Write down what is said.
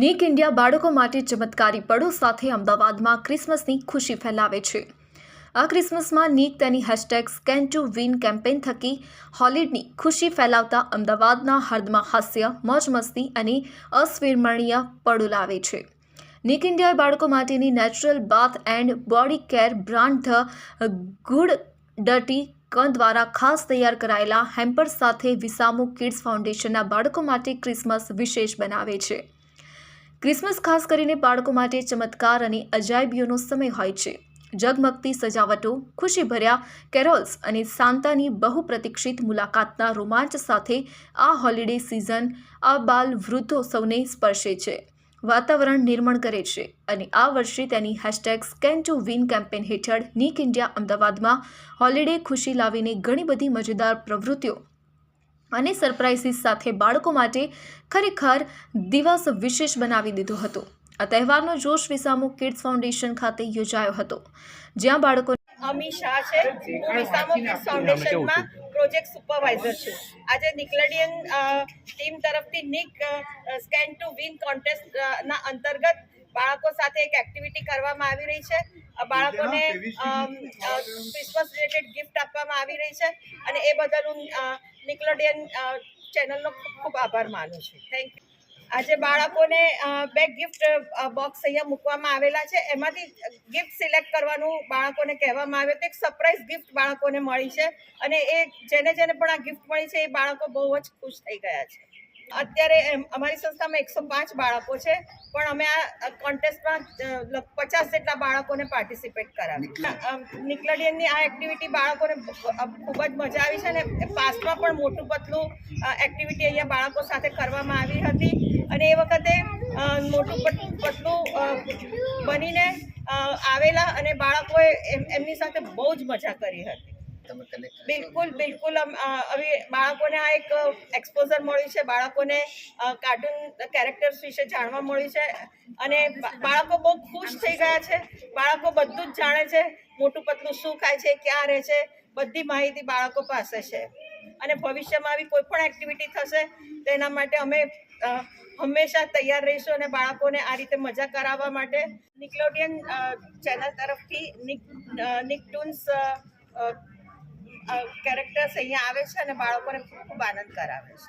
Nick India બાળકો માટે ચમત્કારી પળો સાથે અમદાવાદમાં ક્રિસમસની ખુશી ફેલાવે છે. આ ક્રિસમસમાં નીક તેની hashtag scan to win campaign થકી હોલિડની ખુશી ફેલાવતા અમદાવાદના હર્દમાં હાસ્ય, મોજ મસ્તી અને અસ્વિરમણીય પળો લાવે છે. નિક ઇન્ડિયાએ બાળકો માટેની natural bath and body care brand the good dirty કન દ્વારા ખાસ તૈયાર કરાયેલા હેમ્પર સાથે વિસામો કિડ્સ ફાઉન્ડેશનના બાળકો માટે ક્રિસમસ વિશેષ બનાવે છે. ક્રિસમસ ખાસ કરીને બાળકો માટે ચમત્કાર અને અજાયબીઓનો સમય હોય છે. જગમગતી સજાવટો, ખુશીભર્યા કેરોલ્સ અને સાંતાની બહુ પ્રતીક્ષિત મુલાકાતના રોમાંચ સાથે આ હોલિડે સિઝન આ બાલ વૃદ્ધો સૌને સ્પર્શે છે. વાતાવરણ નિર્માણ કરે છે અને આ વર્ષે તેની hashtag scan to win campaign હેઠળ નીક ઇન્ડિયા અમદાવાદમાં હોલિડે ખુશી લાવીને ઘણી બધી મજેદાર પ્રવૃત્તિઓ અને સરપ્રાઇઝીસ સાથે બાળકો માટે ખરેખર દિવસ વિશેષ બનાવી દીધો હતો. આ તહેવારનો જોશ વિસામો કિડ્સ ફાઉન્ડેશન ખાતે યોજાયો હતો જ્યાં બાળકો અમી શાહ છે. વિસામો કિડ્સ ફાઉન્ડેશનમાં પ્રોજેક્ટ સુપરવાઇઝર છું? આજે નિકલેડિયન ટીમ તરફથી Nick scan to win contest ના અંતર્ગત બાળકો સાથે એક એક્ટિવિટી કરવામાં આવી રહી છે. બાળકોને ક્રિસમસ રિલેટેડ ગિફ્ટ આપવામાં આવી રહી છે અને એ બદલ હું નિકલોડિયન ચેનલનો ખૂબ ખૂબ આભાર માનું છું. થેન્ક યુ આજે બાળકોને બે ગિફ્ટ બોક્સ અહીંયા મૂકવામાં આવેલા છે. એમાંથી ગિફ્ટ સિલેક્ટ કરવાનું બાળકોને કહેવામાં આવ્યું તો એક સરપ્રાઇઝ ગિફ્ટ બાળકોને મળી છે. અને એ જેને જેને પણ આ ગિફ્ટ મળી છે એ બાળકો બહુ જ ખુશ થઈ ગયા છે. અત્યારે એમ અમારી સંસ્થામાં એકસો પાંચ બાળકો છે પણ અમે આ કોન્ટેસ્ટમાં પચાસ જેટલા બાળકોને પાર્ટિસિપેટ કરાવી નિકલડિયનની આ એક્ટિવિટી બાળકોને ખૂબ જ મજા આવી છે અને પાસ્ટમાં પણ મોટું પતલું એક્ટિવિટી અહીંયા બાળકો સાથે કરવામાં આવી હતી. અને એ વખતે મોટું પત- પતલું બનીને આવેલા અને બાળકોએ એમ- એમની સાથે બહુ જ મજા કરી હતી. બિલકુલ બિલકુલ. અમ, હવે બાળકોને આ એક એક્સપોઝર મળ્યું છે. બાળકોને કાર્ટૂન કેરેક્ટર્સ વિશે જાણવા મળ્યું છે. અને બાળકો બહુ ખુશ થઈ ગયા છે. બાળકો બધું જ જાણે છે. મોટું પતલું શું ખાય છે ક્યાં રહે છે બધી માહિતી બાળકો પાસે છે. અને ભવિષ્યમાં આવી કોઈ પણ એક્ટિવિટી થશે તેના માટે અમે હંમેશા તૈયાર રહીશું અને બાળકોને આ રીતે મજા કરાવવા માટે. નિકલોડિયન ચેનલ તરફથી નિક નિકટૂન્સ કેરેક્ટર્સ અહીંયા આવે છે અને બાળકોને ખૂબ ખૂબ આનંદ કરાવે છે.